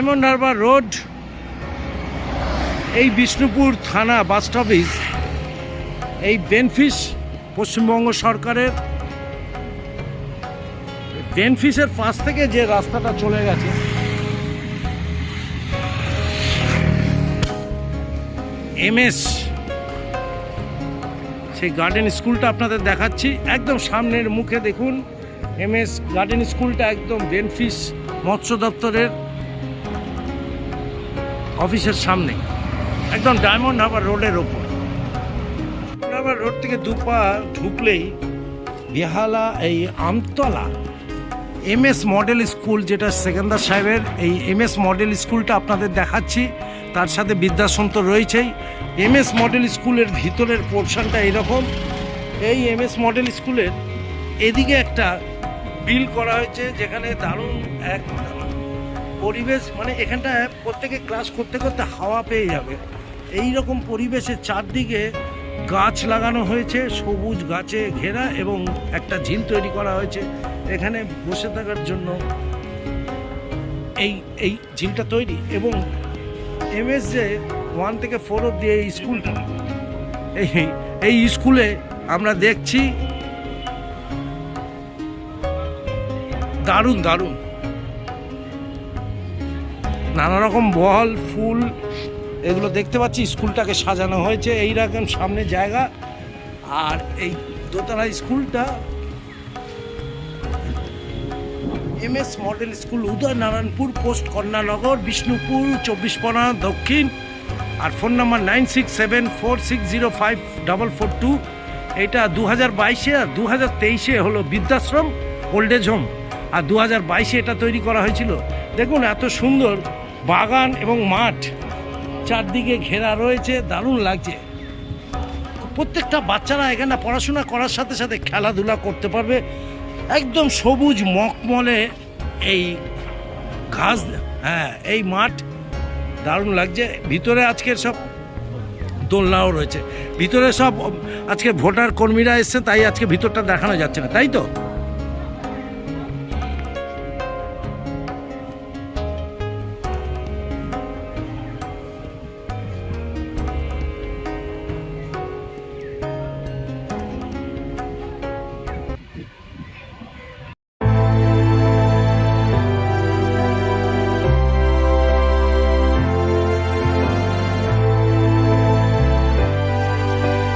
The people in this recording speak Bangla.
ডায়মন্ড হারবার রোড, এই বিষ্ণুপুর থানা বাস স্টপেজ, এই বেনফিস পশ্চিমবঙ্গ সরকারের, বেনফিসের পাশ থেকে যে রাস্তাটা চলে গেছে, এমএস, সেই গার্ডেন স্কুলটা আপনাদের দেখাচ্ছি, একদম সামনের মুখে দেখুন, এমএস গার্ডেন স্কুলটা একদম বেনফিস মৎস্য দপ্তরের অফিসের সামনে। একদম ডায়মন্ড হারবার রোডের ওপর। হারবার রোড থেকে দুপা ঢুকলেই বেহালা এই Amtala M S model school, যেটা সেকেন্দার সাহেবের এই এম এস মডেল স্কুলটা আপনাদের দেখাচ্ছি, তার সাথে বিদ্যাসন তো রয়েছেই। এম এস মডেল স্কুলের ভিতরের পোর্শনটা এরকম এই এম এস মডেল স্কুলের এদিকে একটা বিল করা হয়েছে, যেখানে দারুণ এক পরিবেশ মানে এখানটা প্রত্যেকে ক্লাস করতে করতে হাওয়া পেয়ে যাবে। এই রকম পরিবেশের চারদিকে গাছ লাগানো হয়েছে, সবুজ গাছে ঘেরা এবং একটা ঝিল তৈরি করা হয়েছে। এখানে বসে থাকার জন্য এই এই ঝিলটা তৈরি এবং এমএস যে ওয়ান থেকে ফোর অব্দি এই স্কুলটা। এই এই স্কুলে আমরা দেখছি, দারুণ দারুণ। নানা রকম বল, ফুল, এগুলো দেখতে পাচ্ছি, স্কুলটাকে সাজানো হয়েছে, এই রকম সামনে জায়গা। আর এই দোতলা স্কুলটা। M S model school, Udaynarayanpur, post Kanyanagar, Bishnupur, চব্বিশ পরগনা, দক্ষিণ। আর phone number nine six seven four six zero five double four two. এটা দু হাজার বাইশে আর দু হাজার তেইশে হলো বৃদ্ধাশ্রম, ওল্ড এজ হোম। আর দু হাজার বাইশে এটা তৈরি করা হয়েছিল। দেখুন, এত সুন্দর বাগান এবং মাঠ। চারদিকে ঘেরা রয়েছে, দারুণ লাগছে। প্রত্যেকটা বাচ্চারা এখানে পড়াশোনা করার সাথে সাথে খেলাধুলা করতে পারবে। একদম সবুজ মকমলে এই ঘাস হ্যাঁ এই মাঠ দারুণ লাগছে। ভিতরে আজকের সব দোলনাও রয়েছে। ভিতরে সব, আজকে ভোটার কর্মীরা এসছে তাই আজকে ভিতরটা দেখানো যাচ্ছে না, তাই তো?